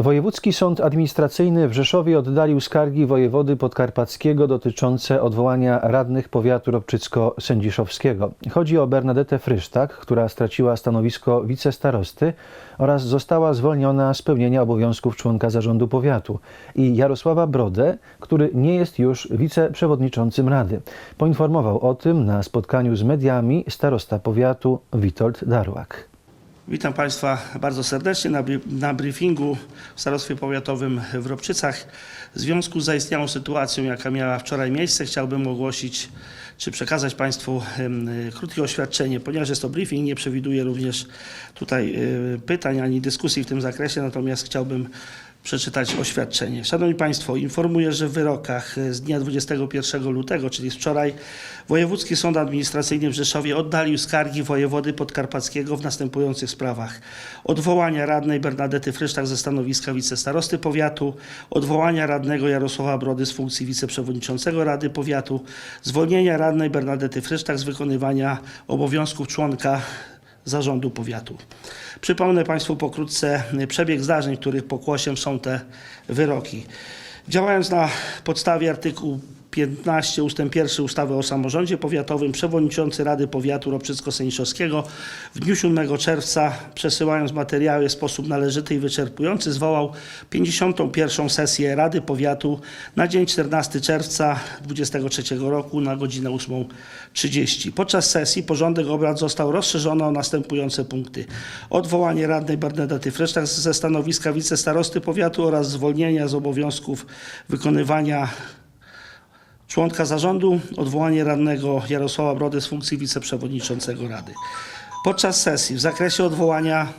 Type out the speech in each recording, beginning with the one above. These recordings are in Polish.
Wojewódzki Sąd Administracyjny w Rzeszowie oddalił skargi wojewody podkarpackiego dotyczące odwołania radnych powiatu ropczycko-sędziszowskiego. Chodzi o Bernadetę Frysztak, która straciła stanowisko wicestarosty oraz została zwolniona z pełnienia obowiązków członka zarządu powiatu i Jarosława Brodę, który nie jest już wiceprzewodniczącym rady. Poinformował o tym na spotkaniu z mediami starosta powiatu Witold Darłak. Witam Państwa bardzo serdecznie na, na briefingu w Starostwie Powiatowym w Ropczycach. W związku z zaistniałą sytuacją, jaka miała wczoraj miejsce, chciałbym ogłosić czy przekazać Państwu krótkie oświadczenie, ponieważ jest to briefing, nie przewiduje również tutaj y, pytań ani dyskusji w tym zakresie, natomiast chciałbym przeczytać oświadczenie. Szanowni Państwo, informuję, że w wyrokach e, z dnia 21 lutego, czyli z wczoraj, Wojewódzki Sąd Administracyjny w Rzeszowie oddalił skargi wojewody podkarpackiego w następujących sprawach. Odwołania radnej Bernadety Frysztak ze stanowiska wicestarosty powiatu, odwołania radnego Jarosława Brody z funkcji wiceprzewodniczącego Rady Powiatu, zwolnienia radnej Bernadety Frysztak z wykonywania obowiązków członka zarządu powiatu. Przypomnę Państwu pokrótce przebieg zdarzeń, których pokłosiem są te wyroki. Działając na podstawie artykułu 15 ust. 1 ustawy o samorządzie powiatowym, przewodniczący Rady Powiatu Ropczycko-Sędziszowskiego w dniu 7 czerwca, przesyłając materiały w sposób należyty i wyczerpujący, zwołał 51. sesję Rady Powiatu na dzień 14 czerwca 2023 roku na godzinę 8.30. Podczas sesji porządek obrad został rozszerzony o następujące punkty. Odwołanie radnej Bernadety Fresztak ze stanowiska wicestarosty powiatu oraz zwolnienia z obowiązków wykonywania członka zarządu, odwołanie radnego Jarosława Brody z funkcji wiceprzewodniczącego Rady. Podczas sesji w zakresie odwołania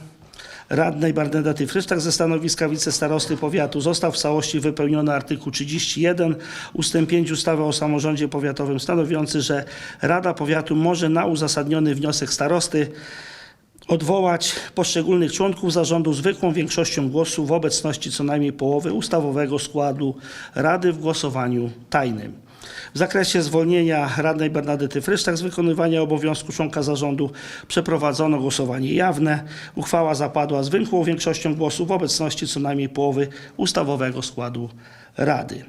radnej Bernadety Frysztak ze stanowiska wicestarosty powiatu został w całości wypełniony artykuł 31 ust. 5 ustawy o samorządzie powiatowym stanowiący, że Rada Powiatu może na uzasadniony wniosek starosty odwołać poszczególnych członków zarządu zwykłą większością głosów w obecności co najmniej połowy ustawowego składu Rady w głosowaniu tajnym. W zakresie zwolnienia radnej Bernadety Frysztak z wykonywania obowiązku członka zarządu przeprowadzono głosowanie jawne. Uchwała zapadła zwykłą większością głosów w obecności co najmniej połowy ustawowego składu Rady.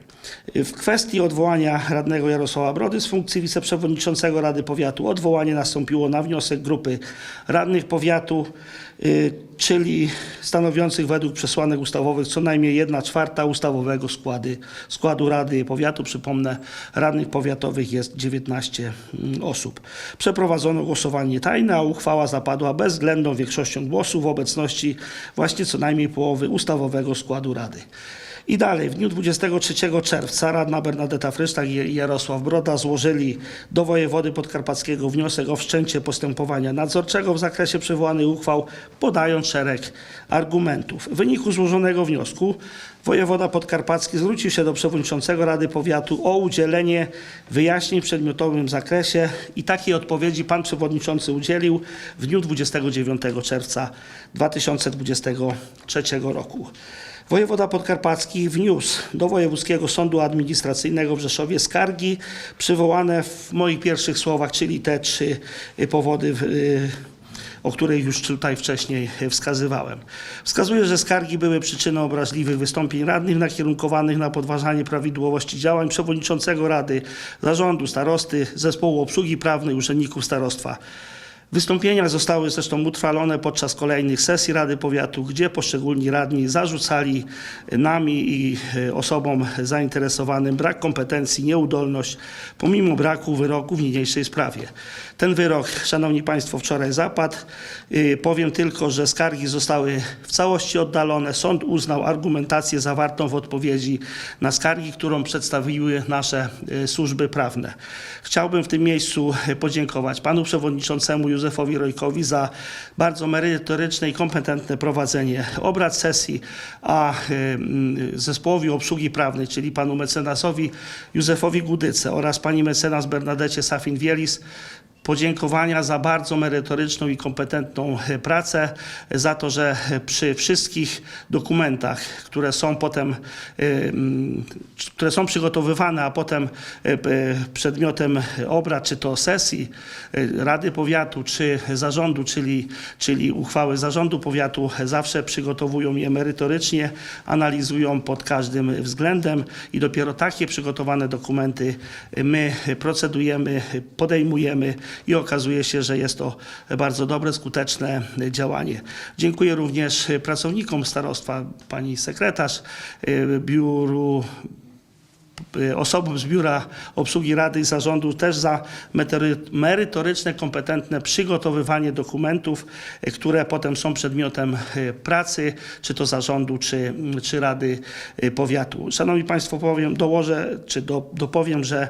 W kwestii odwołania radnego Jarosława Brody z funkcji wiceprzewodniczącego Rady Powiatu odwołanie nastąpiło na wniosek grupy radnych powiatu, y, czyli stanowiących według przesłanek ustawowych co najmniej 1 czwarta ustawowego składy, składu Rady Powiatu. Przypomnę, radnych powiatowych jest 19 mm, osób. Przeprowadzono głosowanie tajne, a uchwała zapadła bezwzględną większością głosów w obecności właśnie co najmniej połowy ustawowego składu Rady. I dalej, w dniu 23 czerwca radna Bernadeta Frysztak i Jarosław Broda złożyli do wojewody podkarpackiego wniosek o wszczęcie postępowania nadzorczego w zakresie przywołanych uchwał, podając szereg argumentów. W wyniku złożonego wniosku wojewoda podkarpacki zwrócił się do przewodniczącego Rady Powiatu o udzielenie wyjaśnień w przedmiotowym zakresie i takiej odpowiedzi pan przewodniczący udzielił w dniu 29 czerwca 2023 roku. Wojewoda Podkarpacki wniósł do Wojewódzkiego Sądu Administracyjnego w Rzeszowie skargi przywołane w moich pierwszych słowach, czyli te trzy y, powody, y, o których już tutaj wcześniej wskazywałem. Wskazuje, że skargi były przyczyną obraźliwych wystąpień radnych nakierunkowanych na podważanie prawidłowości działań przewodniczącego Rady, zarządu, starosty, zespołu obsługi prawnej, urzędników starostwa. Wystąpienia zostały zresztą utrwalone podczas kolejnych sesji Rady Powiatu, gdzie poszczególni radni zarzucali nami i e, osobom zainteresowanym brak kompetencji, nieudolność, pomimo braku wyroku w niniejszej sprawie. Ten wyrok, Szanowni Państwo, wczoraj zapadł. Y, Powiem tylko, że skargi zostały w całości oddalone. Sąd uznał argumentację zawartą w odpowiedzi na skargi, którą przedstawiły nasze y, służby prawne. Chciałbym w tym miejscu podziękować panu przewodniczącemu Józefowi Rojkowi za bardzo merytoryczne i kompetentne prowadzenie obrad sesji, a y, mm, zespołowi obsługi prawnej, czyli panu mecenasowi Józefowi Gudyce oraz pani mecenas Bernadecie Safin-Wielis podziękowania za bardzo merytoryczną i kompetentną e, pracę, e, za to, że przy wszystkich dokumentach, które są potem, e, które są przygotowywane, a potem przedmiotem obrad, czy to sesji Rady Powiatu, czy zarządu, czyli, czyli uchwały zarządu powiatu, zawsze przygotowują je merytorycznie, analizują pod każdym względem i dopiero takie przygotowane dokumenty my procedujemy, podejmujemy i okazuje się, że jest to bardzo dobre, skuteczne działanie. Dziękuję również pracownikom starostwa, pani sekretarz, e, biuru y, osobom z Biura Obsługi Rady i Zarządu też za merytoryczne, kompetentne przygotowywanie dokumentów, y, które potem są przedmiotem y, pracy, czy to zarządu, czy, czy Rady y, Powiatu. Szanowni Państwo, powiem, dołożę, czy do, dopowiem, że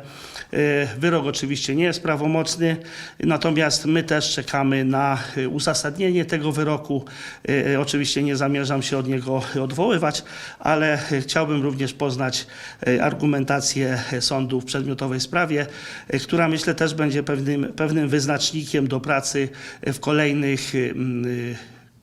y, wyrok oczywiście nie jest prawomocny, natomiast my też czekamy na y, uzasadnienie tego wyroku. Y, Oczywiście nie zamierzam się od niego odwoływać, ale y, chciałbym również poznać y, sądu w przedmiotowej sprawie, y, która myślę też będzie pewnym, pewnym wyznacznikiem do pracy w kolejnych y,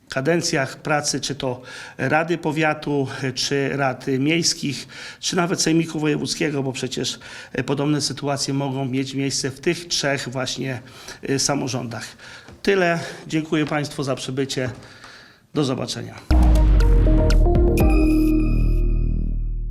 kadencjach pracy, czy to Rady Powiatu, czy Rad Miejskich, czy nawet Sejmiku Wojewódzkiego, bo przecież podobne sytuacje mogą mieć miejsce w tych trzech właśnie samorządach. Tyle. Dziękuję Państwu za przybycie. Do zobaczenia.